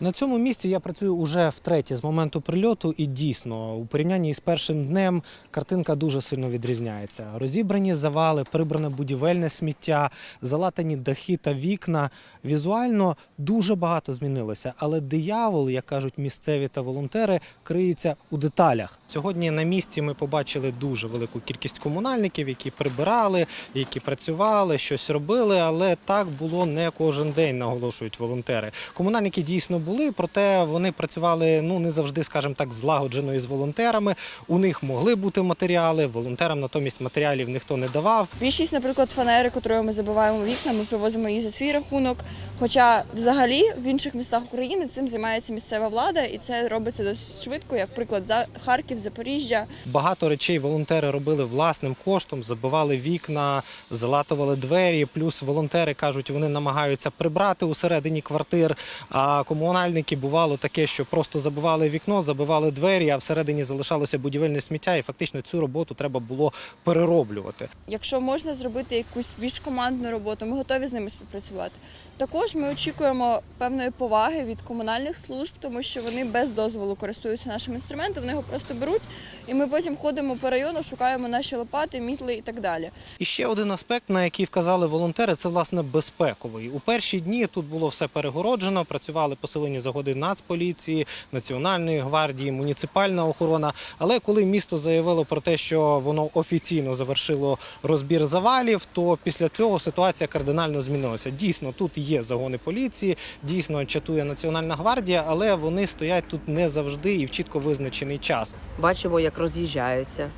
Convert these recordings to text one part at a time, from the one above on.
На цьому місці я працюю уже втретє з моменту прильоту, і дійсно, у порівнянні із першим днем картинка дуже сильно відрізняється. Розібрані завали, прибране будівельне сміття, залатані дахи та вікна. Візуально дуже багато змінилося, але диявол, як кажуть місцеві та волонтери, криється у деталях. Сьогодні на місці ми побачили дуже велику кількість комунальників, які прибирали, які працювали, щось робили, але так було не кожен день, наголошують волонтери. Комунальники дійсно були, проте вони працювали ну не завжди, скажімо так, злагоджено із волонтерами. У них могли бути матеріали, волонтерам натомість матеріалів ніхто не давав. Більшість, наприклад, фанери, котрою ми забиваємо вікна, ми привозимо її за свій рахунок. Хоча взагалі в інших містах України цим займається місцева влада, і це робиться досить швидко, як приклад за Харків, Запоріжжя. Багато речей волонтери робили власним коштом, забивали вікна, залатували двері. Плюс волонтери кажуть, вони намагаються прибрати усередині квартир. А комунальники бувало таке, що просто забивали вікно, забивали двері, а всередині залишалося будівельне сміття, і фактично цю роботу треба було перероблювати. Якщо можна зробити якусь більш командну роботу, ми готові з ними співпрацювати. Також ми очікуємо певної поваги від комунальних служб, тому що вони без дозволу користуються нашим інструментом, вони його просто беруть, і ми потім ходимо по району, шукаємо наші лопати, мітли і так далі. І ще один аспект, на який вказали волонтери, це власне безпековий. У перші дні тут було все перегороджено. Працювали посилені загоди Нацполіції, Національної гвардії, муніципальна охорона. Але коли місто заявило про те, що воно офіційно завершило розбір завалів, то після цього ситуація кардинально змінилася. Дійсно, тут є загони поліції, дійсно чатує Національна гвардія, але вони стоять тут не завжди і в чітко визначений час. Бачимо, як роз'їжджаються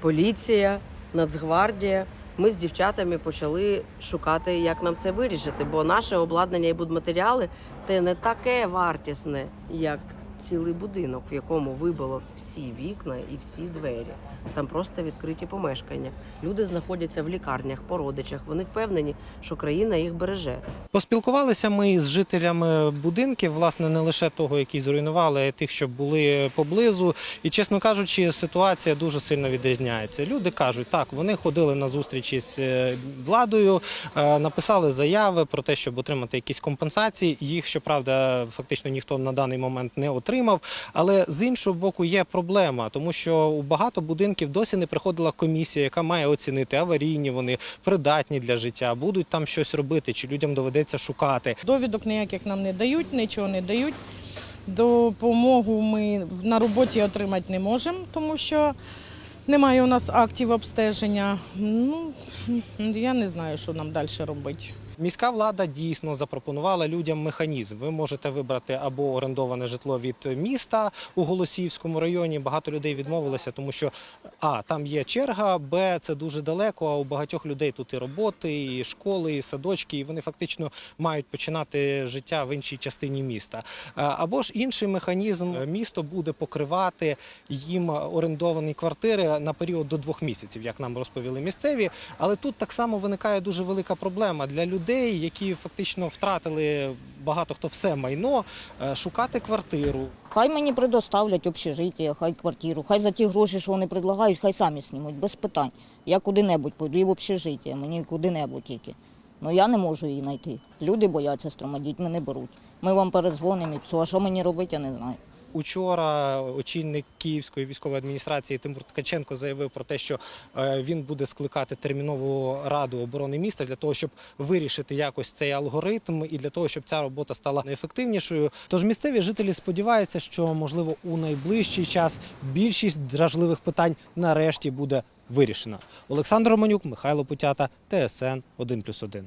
поліція, Нацгвардія. Ми з дівчатами почали шукати, як нам це вирішити, бо наше обладнання і будматеріали те не таке вартісне, як цілий будинок, в якому вибило всі вікна і всі двері. Там просто відкриті помешкання. Люди знаходяться в лікарнях, по родичах. Вони впевнені, що країна їх береже. Поспілкувалися ми з жителями будинків, власне, не лише того, які зруйнували, а й тих, що були поблизу. І, чесно кажучи, ситуація дуже сильно відрізняється. Люди кажуть, так, вони ходили на зустрічі з е, владою, е, написали заяви про те, щоб отримати якісь компенсації. Їх, щоправда, фактично ніхто на даний момент не отримав. Але з іншого боку є проблема, тому що у багато будинків досі не приходила комісія, яка має оцінити аварійні вони, придатні для життя, будуть там щось робити, чи людям доведеться шукати. Довідок ніяких нам не дають, нічого не дають. Допомогу ми на роботі отримати не можемо, тому що немає у нас актів обстеження. Ну, я не знаю, що нам далі робити. Міська влада дійсно запропонувала людям механізм. Ви можете вибрати або орендоване житло від міста у Голосіївському районі. Багато людей відмовилися, тому що а там є черга, б це дуже далеко. А у багатьох людей тут і роботи, і школи, і садочки, і вони фактично мають починати життя в іншій частині міста. Або ж інший механізм місто буде покривати їм орендовані квартири на період до двох місяців, як нам розповіли місцеві. Але тут так само виникає дуже велика проблема для людей, які фактично втратили багато хто все майно, е, шукати квартиру. Хай мені предоставлять общежиття, хай квартиру, хай за ті гроші, що вони предлагають, хай самі знімуть, без питань. Я куди-небудь пойду і в общежиття, мені куди-небудь тільки. Ну я не можу її знайти. Люди бояться з трьома дітьми не беруть. Ми вам передзвонимо і все. А що мені робити, я не знаю. Учора очільник Київської військової адміністрації Тимур Ткаченко заявив про те, що е, він буде скликати термінову раду оборони міста для того, щоб вирішити якось цей алгоритм і для того, щоб ця робота стала ефективнішою. Тож місцеві жителі сподіваються, що можливо у найближчий час більшість дражливих питань нарешті буде вирішена. Олександр Романюк, Михайло Путята, ТСН 1+,1.